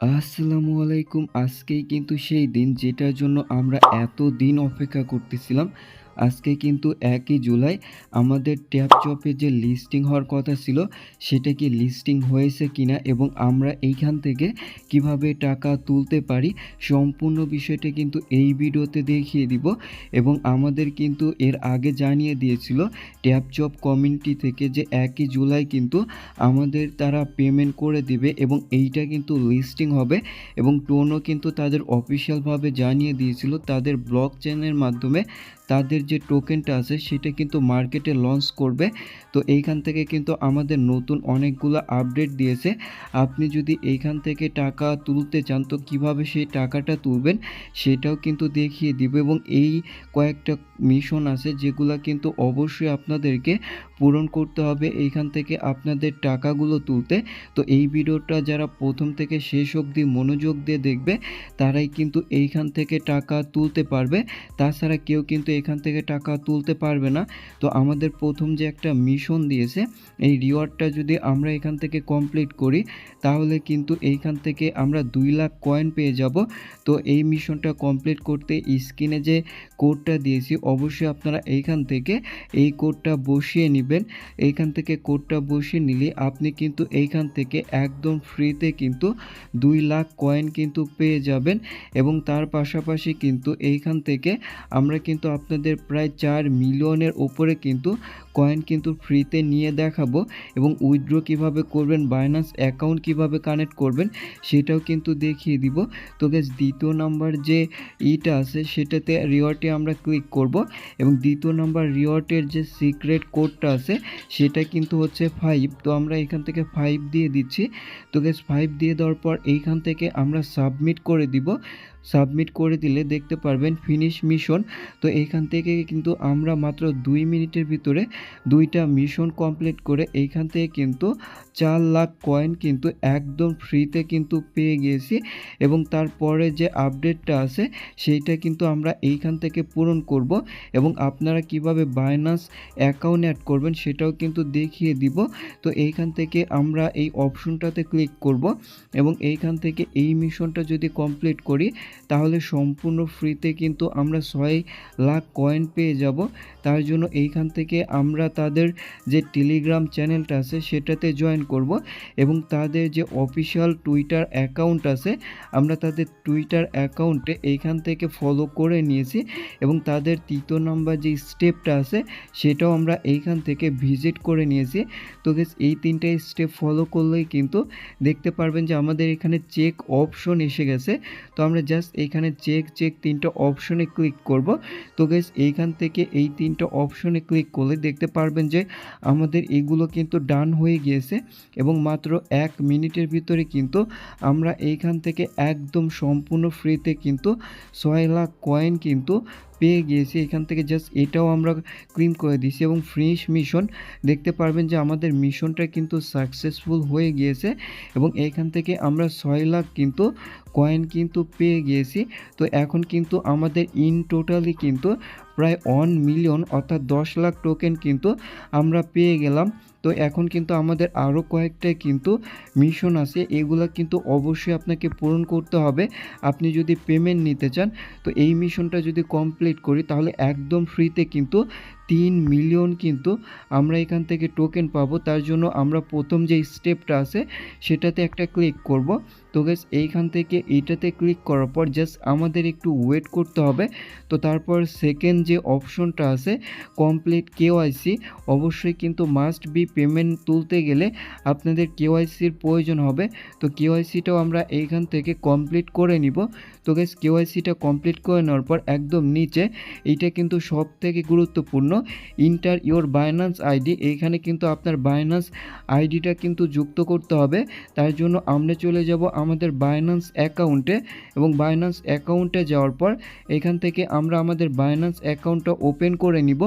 আসসালামু আলাইকুম। আজকেই কিন্তু সেই দিন যেটার জন্য আমরা এত দিন অপেক্ষা করতেছিলাম। আজকে কিন্তু একই জুলাই। আমাদের ট্যাপ চপে যে লিস্টিং হওয়ার কথা ছিল, সেটা কি লিস্টিং হয়েছে কিনা এবং আমরা এইখান থেকে কীভাবে টাকা তুলতে পারি, সম্পূর্ণ বিষয়টা কিন্তু এই ভিডিওতে দেখিয়ে দিব। এবং আমাদের কিন্তু এর আগে জানিয়ে দিয়েছিল, ট্যাপ চপ কমিউনিটি থেকে যে একই জুলাই কিন্তু আমাদের তারা পেমেন্ট করে দিবে এবং এইটা কিন্তু লিস্টিং হবে। এবং টোনও কিন্তু তাদের অফিসিয়ালভাবে জানিয়ে দিয়েছিল, তাদের ব্লক চেনের মাধ্যমে। তাদের যে টোকেনটা আছে, সেটা কিন্তু মার্কেটে লঞ্চ করবে। তো এইখান থেকে কিন্তু আমাদের নতুন অনেকগুলো আপডেট দিয়েছে। আপনি যদি এইখান থেকে টাকা তুলতে চান, তো কীভাবে সেই টাকাটা তুলবেন, সেটাও কিন্তু দেখিয়ে দিব। এবং এই কয়েকটা মিশন আছে, যেগুলো কিন্তু অবশ্যই আপনাদেরকে পূরণ করতে হবে এইখান থেকে আপনাদের টাকাগুলো তুলতে। তো এই ভিডিওটা যারা প্রথম থেকে শেষ অবধি মনোযোগ দিয়ে দেখবে, তারাই কিন্তু এইখান থেকে টাকা তুলতে পারবে। তাছাড়া কেউ কিন্তু এখান থেকে টাকা তুলতে পারবে না। তো আমাদের প্রথম যে একটা মিশন দিয়েছে, এই রিওয়ার্ডটা যদি আমরা এখান থেকে কমপ্লিট করি, তাহলে কিন্তু এইখান থেকে আমরা দুই লাখ কয়েন পেয়ে যাব। তো এই মিশনটা কমপ্লিট করতে স্ক্রিনে যে কোডটা দিয়েছি, অবশ্যই আপনারা এইখান থেকে এই কোডটা বসিয়ে নেবেন। এইখান থেকে কোডটা বসিয়ে নিলে আপনি কিন্তু এইখান থেকে একদম ফ্রিতে কিন্তু দুই লাখ কয়েন কিন্তু পেয়ে যাবেন। এবং তার পাশাপাশি কিন্তু এইখান থেকে আমরা কিন্তু আপনাদের প্রায় চার মিলিয়নের ওপরে কিন্তু কয়েন কিন্তু ফ্রিতে নিয়ে দেখাবো এবং উইথড্র কীভাবে করবেন বাইনান্স অ্যাকাউন্ট কীভাবে কানেক্ট করবেন সেটাও কিন্তু দেখিয়ে দিব। তো গ্যাস দ্বিতীয় নাম্বার যে ইটা আছে সেটাতে রিওয়ার্ডে আমরা ক্লিক করব এবং দ্বিতীয় নাম্বার রিওয়ার্ডের যে সিক্রেট কোডটা আছে সেটা কিন্তু হচ্ছে ফাইভ তো আমরা এখান থেকে ফাইভ দিয়ে দিচ্ছি। তো গ্যাস ফাইভ দিয়ে দেওয়ার পর এইখান থেকে আমরা সাবমিট করে দিব। সাবমিট করে দিলে দেখতে পারবেন ফিনিশ মিশন তো এইখান থেকে কিন্তু আমরা মাত্র দুই মিনিটের ভিতরে দুইটা মিশন কমপ্লিট করে এইখান থেকে কিন্তু চার লাখ কয়েন কিন্তু একদম ফ্রিতে কিন্তু পেয়ে গিয়েছি এবং তারপরে যে আপডেটটা আছে, সেইটা কিন্তু আমরা এইখান থেকে পূরণ করব এবং আপনারা কীভাবে বাইনান্স অ্যাকাউন্ট অ্যাড করবেন সেটাও কিন্তু দেখিয়ে দিব। তো এইখান থেকে আমরা এই অপশনটাতে ক্লিক করব এবং এইখান থেকে এই মিশনটা যদি কমপ্লিট করি, তাহলে সম্পূর্ণ ফ্রিতে কিন্তু আমরা ছয় লাখ কয়েন পেয়ে যাব। তার জন্য এইখান থেকে আমরা তাদের যে টেলিগ্রাম চ্যানেলটা আছে সেটাতে জয়েন করব এবং তাদের যে অফিসিয়াল টুইটার অ্যাকাউন্ট আছে, আমরা তাদের টুইটার অ্যাকাউন্টে এইখান থেকে ফলো করে নিয়েছি এবং তাদের তৃতীয় নম্বর যে স্টেপটা আছে সেটাও আমরা এইখান থেকে ভিজিট করে নিয়েছি। তো গেস এই তিনটে স্টেপ ফলো করলেই কিন্তু দেখতে পারবেন যে আমাদের এখানে চেক অপশন এসে গেছে। তো আমরা জাস্ট এইখানে চেক চেক তিনটা অপশনে ক্লিক করব। তো গেস এইখান থেকে এই তিনটা অপশনে ক্লিক করলে দেখতে পারবেন যে আমাদের এগুলো কিন্তু ডান হয়ে গিয়েছে এবং মাত্র এক মিনিটের ভিতরে কিন্তু আমরা এইখান থেকে একদম সম্পূর্ণ ফ্রিতে কিন্তু ছয় লাখ কয়েন কিন্তু পেয়ে গিয়েছি। এখান থেকে জাস্ট এটাও আমরা ক্লিম করে দিয়েছি এবং ফ্রিশ মিশন দেখতে পারবেন যে আমাদের মিশনটা কিন্তু সাকসেসফুল হয়ে গিয়েছে এবং এইখান থেকে আমরা ছয় লাখ কিন্তু কয়েন কিন্তু পেয়ে গিয়েছি। তো এখন কিন্তু আমাদের ইন টোটালি কিন্তু প্রায় ওয়ান মিলিয়ন অর্থাৎ দশ লাখ টোকেন কিন্তু আমরা পেয়ে গেলাম। তো এখন কিন্তু আমাদের আরও কয়েকটা কিন্তু মিশন আছে। এগুলো কিন্তু অবশ্যই আপনাকে পূরণ করতে হবে। আপনি যদি পেমেন্ট নিতে চান, তো এই মিশনটা যদি কমপ্লিট করি, তাহলে একদম ফ্রিতে কিন্তু তিন মিলিয়ন কিন্তু আমরা এখান থেকে টোকেন পাবো। তার জন্য আমরা প্রথম যে স্টেপটা আছে, সেটাতে একটা ক্লিক করব। তো গেস এইখান থেকে এইটাতে ক্লিক করার পর জাস্ট আমাদের একটু ওয়েট করতে হবে। তো তারপর সেকেন্ড যে অপশনটা আছে কমপ্লিট কেওয়াইসি অবশ্যই কিন্তু মাস্ট বি পেমেন্ট তুলতে গেলে আপনাদের কেওয়াইসির প্রয়োজন হবে। তো কেওয়াইসিটাও আমরা এইখান থেকে কমপ্লিট করে নিব। তো গেস কেওয়াইসিটা কমপ্লিট করে নেওয়ার পর একদম নিচে, এইটা কিন্তু সব থেকে গুরুত্বপূর্ণ। ইন্টার ইওর বাইন্যান্স আইডি এইখানে কিন্তু আপনার বাইন্যান্স আইডিটা কিন্তু যুক্ত করতে হবে। তার জন্য আমরা চলে যাব আমাদের বাইন্যান্স অ্যাকাউন্টে এবং বাইন্যান্স অ্যাকাউন্টে যাওয়ার পর এখান থেকে আমরা আমাদের বাইন্যান্স অ্যাকাউন্টটা ওপেন করে নিব।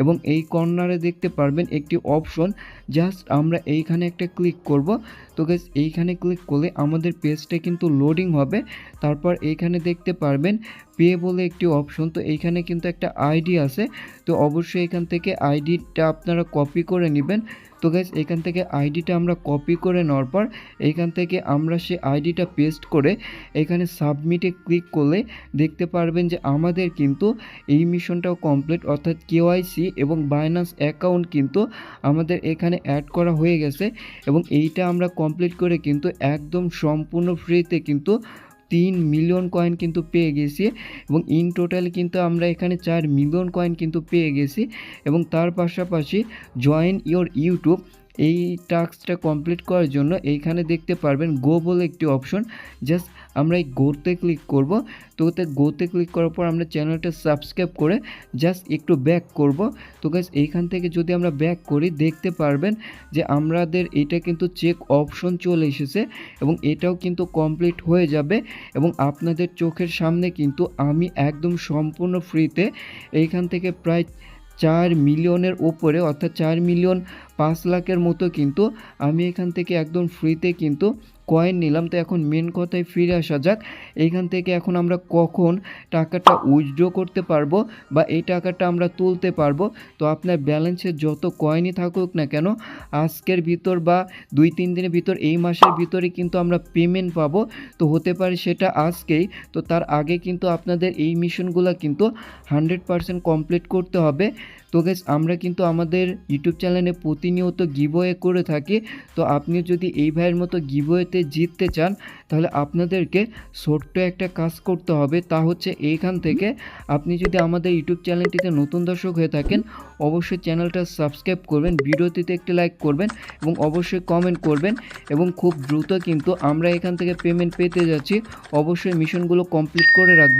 এবং এই কর্নারে দেখতে পারবেন একটি অপশন জাস্ট আমরা এইখানে একটা ক্লিক করব। তো গাইস এইখানে ক্লিক করলে আমাদের পেজটা কিন্তু লোডিং হবে। তারপর এইখানে দেখতে পারবেন পে বলে একটি অপশন তো এইখানে কিন্তু একটা আইডি আছে। তো অবশ্যই এখান থেকে আইডিটা আপনারা কপি করে নেবেন। তো গাইস এখান থেকে আইডিটা আমরা কপি করে নেওয়ার পর, এখান থেকে আমরা সে আইডিটা পেস্ট করে এখানে সাবমিটে ক্লিক করলে দেখতে পারবেন যে আমাদের কিন্তু এই মিশনটাও কমপ্লিট অর্থাৎ কেওয়াইসি এবং বাইনান্স অ্যাকাউন্ট কিন্তু আমাদের এখানে অ্যাড করা হয়ে গেছে এবং এইটা আমরা কমপ্লিট করে কিন্তু একদম সম্পূর্ণ ফ্রিতে কিন্তু তিন মিলিয়ন কয়েন কিন্তু পেয়ে গেছি এবং ইন টোটাল কিন্তু আমরা এখানে চার মিলিয়ন কয়েন কিন্তু পেয়ে গেছি এবং তার পাশাপাশি জয়েন ইওর ইউটিউব এই টাস্কটা কমপ্লিট করার জন্য এইখানে দেখতে পারবেন গো বলে একটি অপশন জাস্ট আমরা এই গোতে ক্লিক করব। তো ওতে গোতে ক্লিক করার পর আমরা চ্যানেলটা সাবস্ক্রাইব করে জাস্ট একটু ব্যাক করব। তো গাইস এইখান থেকে যদি আমরা ব্যাক করি, দেখতে পারবেন যে আমাদের এটা কিন্তু চেক অপশন চলে এসেছে এবং এটাও কিন্তু কমপ্লিট হয়ে যাবে এবং আপনাদের চোখের সামনে কিন্তু আমি একদম সম্পূর্ণ ফ্রিতে এইখান থেকে প্রায় চার মিলিয়নের ওপরে অর্থাৎ চার মিলিয়ন পাঁচ লাখের মতো কিন্তু আমি এখান থেকে একদম ফ্রিতে কিন্তু কয়েন নিলাম। তো এখন মেন কথায় ফিরে আসা যাক এইখান থেকে এখন আমরা কখন টাকাটা উইথড্র করতে পারব বা এই টাকাটা আমরা তুলতে পারব। তো আপনার ব্যালেন্সে যত কয়েনই থাকুক না কেন, আজকের ভিতর বা দুই, তিন দিনের ভিতর, এই মাসের ভিতরে কিন্তু আমরা পেমেন্ট পাবো। তো হতে পারে সেটা আজকেই। তো তার আগে কিন্তু আপনাদের এই মিশনগুলো কিন্তু হান্ড্রেড পারসেন্ট কমপ্লিট করতে হবে। তো গেস আমরা কিন্তু আমাদের ইউটিউব চ্যানেলে প্রতিনিয়ত গিভওয়ে করে থাকি। তো আপনি যদি এই ভাইয়ের মতো গিভওয়েতে জিততে চান, তাহলে আপনাদেরকে ছোট্ট একটা কাজ করতে হবে। তা হচ্ছে এইখান থেকে আপনি যদি আমাদের ইউটিউব চ্যানেলটিতে নতুন দর্শক হয়ে থাকেন, অবশ্যই চ্যানেলটা সাবস্ক্রাইব করবেন, ভিডিওটিতে একটি লাইক করবেন এবং অবশ্যই কমেন্ট করবেন এবং খুব দ্রুত কিন্তু আমরা এখান থেকে পেমেন্ট পেতে যাচ্ছি। অবশ্যই মিশনগুলো কমপ্লিট করে রাখবেন